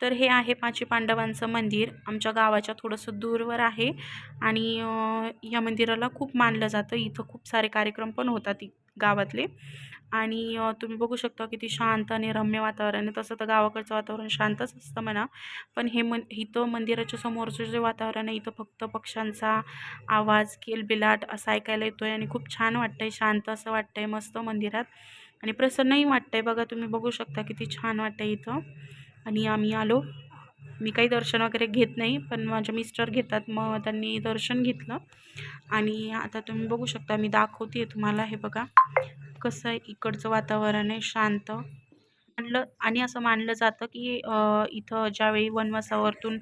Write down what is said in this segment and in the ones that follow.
तर हे आहे पाची पांडवांचं मंदिर. आमच्या गावाच्या थोडंसं दूरवर आहे आणि या मंदिराला खूप मानलं जातं. इथं खूप सारे कार्यक्रम पण होतात गावातले. आणि तुम्ही बघू शकता किती शांत आणि रम्य वातावरण आहे. तसं तर गावाकडचं वातावरण शांतच असतं म्हणा. पण हे मन इथं मंदिराच्या समोरचं जे वातावरण आहे इथं फक्त पक्ष्यांचा आवाज किलबिलाट असं ऐकायला येतो आहे आणि खूप छान वाटतं आहे शांत असं वाटतं आहे मस्त मंदिरात. आणि प्रसन्नही वाटतं आहे बघा तुम्ही बघू शकता किती छान वाटतं आहे इथं. आणि आम्ही आलो. मी काही दर्शन वगैरे घेत नाही पण माझे मिस्टर घेतात. मग त्यांनी दर्शन घेतलं. आणि आता तुम्ही बघू शकता मी दाखवते तुम्हाला. हे बघा कसं आहे इकडचं वातावरण आहे शांत. मानलं आणि असं मानलं जातं की इथं ज्यावेळी वनवासावरतून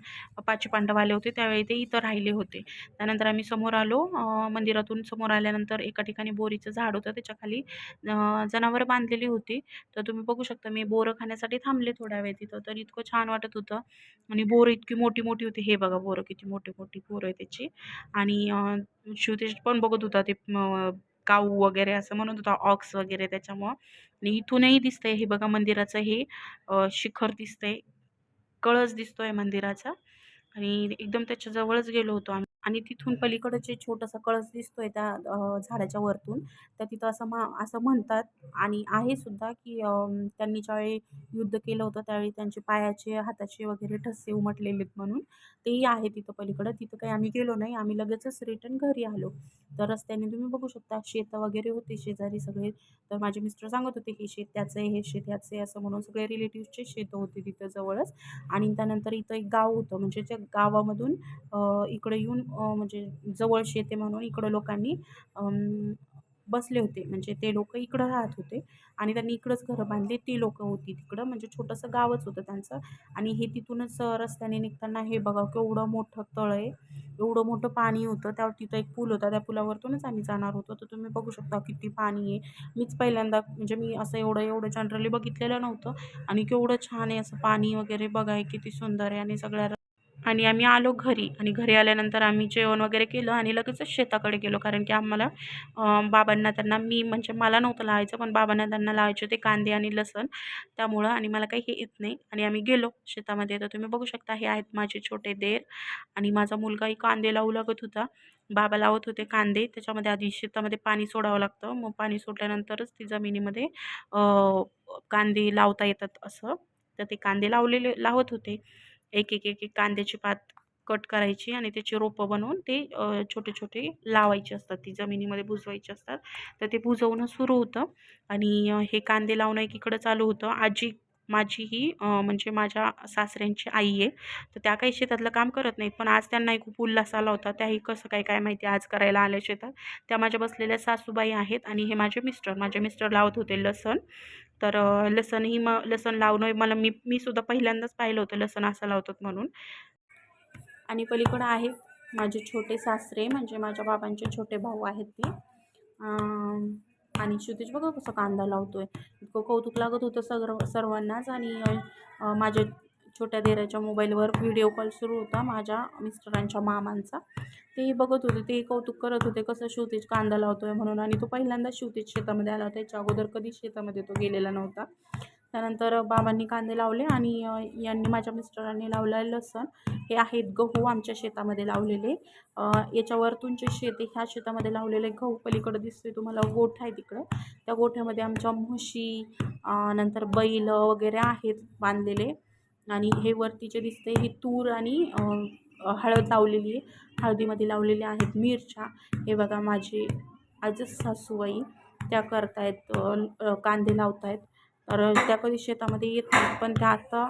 पाची पांडव आले होते त्यावेळी ते इथं राहिले होते. त्यानंतर आम्ही समोर आलो मंदिरातून समोर आल्यानंतर एका ठिकाणी बोरीचं झाड होतं त्याच्याखाली जनावरं बांधलेली होती. तर तुम्ही बघू शकता मी बोरं खाण्यासाठी थांबले थोड्या वेळ तिथं तर इतकं छान वाटत होतं. आणि बोरं इतकी मोठी मोठी होती. हे बघा बोरं किती मोठी मोठी बोरं आहे त्याची. आणि शिवतेज पण बघत होता ते काऊ वगैरे असं म्हणत होता ऑक्स वगैरे त्याच्यामुळं. आणि इथूनही दिसतंय हे बघा मंदिराचं हे शिखर दिसतंय. कळस दिसतोय मंदिराचा. आणि एकदम त्याच्या जवळच गेलो होतो आम्ही. आणि तिथून पलीकडं जे छोटासा कळस दिसतोय त्या झाडाच्या वरतून तर तिथं असं मा असं म्हणतात. आणि आहे सुद्धा की त्यांनी ज्यावेळी युद्ध केलं होतं त्यावेळी त्यांचे पायाचे हाताचे वगैरे ठसे उमटलेले म्हणून. तेही आहे तिथं पलीकडं. तिथं काही आम्ही गेलो नाही. आम्ही लगेचच रिटर्न घरी आलो. तर रस्त्याने तुम्ही बघू शकता शेतं वगैरे होते शेजारी सगळे. तर माझे मिस्टर सांगत होते हे शेत त्याचं आहे हे शेत आहे असं म्हणून सगळे रिलेटिव्सचे शेतं होते तिथं जवळच. आणि त्यानंतर इथं एक गाव होतं. म्हणजे त्या गावामधून इकडे येऊन म्हणजे जवळ शेत आहे म्हणून इकडं लोकांनी बसले होते. म्हणजे ते लोक इकडं राहत होते आणि त्यांनी इकडंच घरं बांधली. ती लोकं होती तिकडं. म्हणजे छोटंसं गावच होतं त्यांचं. आणि हे तिथूनच रस्त्याने निघताना हे बघा केवढं मोठं तळ आहे. एवढं मोठं पाणी होतं. त्यावर तिथं एक पूल होता. त्या पुलावरतूनच आम्ही जाणार होतो. तर तुम्ही बघू शकता किती पाणी आहे. मीच पहिल्यांदा म्हणजे मी असं एवढं एवढं जनरली बघितलेलं नव्हतं. आणि केवढं छान आहे असं पाणी वगैरे बघाय. किती सुंदर आहे. आणि सगळ्या आणि आम्ही आलो घरी आणि घरी आल्यानंतर आम्ही जेवण वगैरे केलं आणि लगेचच शेताकडे गेलो. कारण की आम्हाला बाबांना त्यांना मी म्हणजे मला नव्हतं लावायचं पण बाबांना त्यांना लावायचे होते कांदे आणि लसण. त्यामुळं आणि मला काही हे येत नाही. आणि आम्ही गेलो शेतामध्ये. तर तुम्ही बघू शकता हे आहेत माझे छोटे देर आणि माझा मुलगाही कांदे लावू लागत होता. बाबा लावत होते कांदे. त्याच्यामध्ये आधी शेतामध्ये पाणी सोडावं लागतं. मग पाणी सोडल्यानंतरच ती जमिनीमध्ये कांदे लावता येतात असं. तर ते कांदे लावलेले लावत होते. एक एक एक एक कांद्याची पात कट करायची आणि त्याची रोपं बनवून ते छोटे छोटे लावायचे असतात. ती जमिनीमध्ये बुजवायची असतात. तर ते बुजवणं सुरू होतं आणि हे कांदे लावणं एकीकडं चालू होतं. आजी माझी ही म्हणजे माझ्या सासऱ्यांची आई आहे. तर त्या काही शेतातलं काम करत नाहीत. पण आज त्यांनाही खूप उल्हास आला होता. त्याही कसं काय काय माहिती आज करायला आल्या शेतात. त्या माझ्या बसलेल्या सासूबाई आहेत आणि हे माझे मिस्टर. माझे मिस्टर लावत होते लसण. तर अ, लसण ही मग लसण लावणं मला मी मी सुद्धा पहिल्यांदाच पाहिलं होतं लसण असं लावतात म्हणून. आणि पलीकडं आहे माझे छोटे सासरे म्हणजे माझ्या बाबांचे छोटे भाऊ आहेत ते. आणि श्रुतीश बघा कसं कांदा लावतोय. इतकं कौतुक लागत होतं सगळं सर्वांनाच आणि अं, माझ्या छोट्या देराच्या मोबाईलवर व्हिडिओ कॉल सुरू होता माझ्या मिस्टरांच्या मामांचा. तेही बघत होते ते कौतुक करत होते कसं शिवतेज कांदा लावतोय म्हणून आणि तो पहिल्यांदा शिवतेज शेतामध्ये आला होता. याच्या अगोदर कधीच शेतामध्ये तो गेलेला नव्हता. त्यानंतर बाबांनी कांदे लावले आणि यांनी माझ्या मिस्टरांनी लावलं लसण. हे आहेत गहू आमच्या शेतामध्ये लावलेले. याच्यावर तुमचे शेत ह्या शेतामध्ये लावलेले गहू पलीकडं दिसते तुम्हाला गोठा आहे तिकडं. त्या गोठ्यामध्ये आमच्या म्हशी नंतर बैल वगैरे आहेत बांधलेले. आणि हे वरती जे दिसते ही तूर आणि हळद लावलेली आहे. हळदीमध्ये लावलेल्या आहेत मिरच्या. हे बघा माझी आजच सासूबाई त्या करतायत अ, अ, कांदे लावतायत. तर त्या कधी शेतामध्ये येत नाहीत पण त्या आता